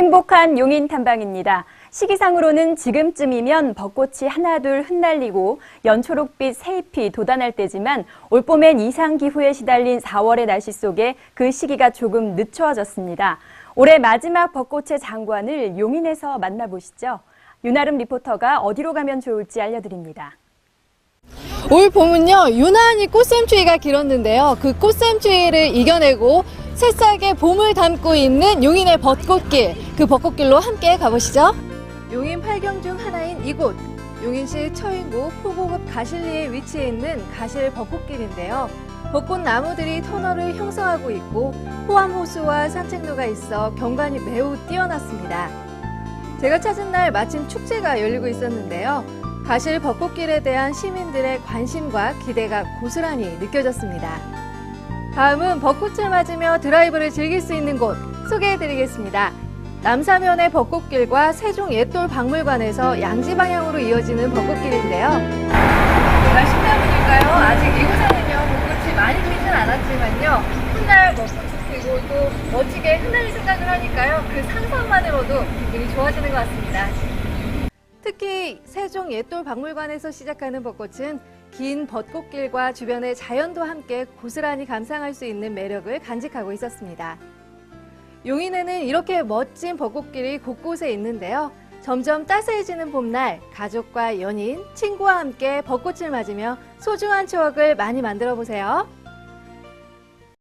행복한 용인 탐방입니다. 시기상으로는 지금쯤이면 벚꽃이 하나둘 흩날리고 연초록빛 새잎이 돋아날 때지만 올봄엔 이상기후에 시달린 4월의 날씨 속에 그 시기가 조금 늦춰졌습니다. 올해 마지막 벚꽃의 장관을 용인에서 만나보시죠. 윤아름 리포터가 어디로 가면 좋을지 알려드립니다. 올 봄은요 유난히 꽃샘추위가 길었는데요 그 꽃샘추위를 이겨내고 새싹의 봄을 담고 있는 용인의 벚꽃길. 그 벚꽃길로 함께 가보시죠. 용인 팔경 중 하나인 이곳. 용인시 처인구 포고급 가실리에 위치해 있는 가실 벚꽃길인데요. 벚꽃 나무들이 터널을 형성하고 있고 호암호수와 산책로가 있어 경관이 매우 뛰어났습니다. 제가 찾은 날 마침 축제가 열리고 있었는데요. 가실 벚꽃길에 대한 시민들의 관심과 기대가 고스란히 느껴졌습니다. 다음은 벚꽃을 맞으며 드라이브를 즐길 수 있는 곳 소개해드리겠습니다. 남사면의 벚꽃길과 세종 옛돌 박물관에서 양지 방향으로 이어지는 벚꽃길인데요. 날씨 때문일까요? 아직 이곳에는요 벚꽃이 많이 피진 않았지만요 훗날 벚꽃이 피고 또 멋지게 흩날릴 생각을 하니까요 그 상상만으로도 기분이 좋아지는 것 같습니다. 특히 세종 옛돌 박물관에서 시작하는 벚꽃은 긴 벚꽃길과 주변의 자연도 함께 고스란히 감상할 수 있는 매력을 간직하고 있었습니다. 용인에는 이렇게 멋진 벚꽃길이 곳곳에 있는데요. 점점 따스해지는 봄날, 가족과 연인, 친구와 함께 벚꽃을 맞으며 소중한 추억을 많이 만들어 보세요.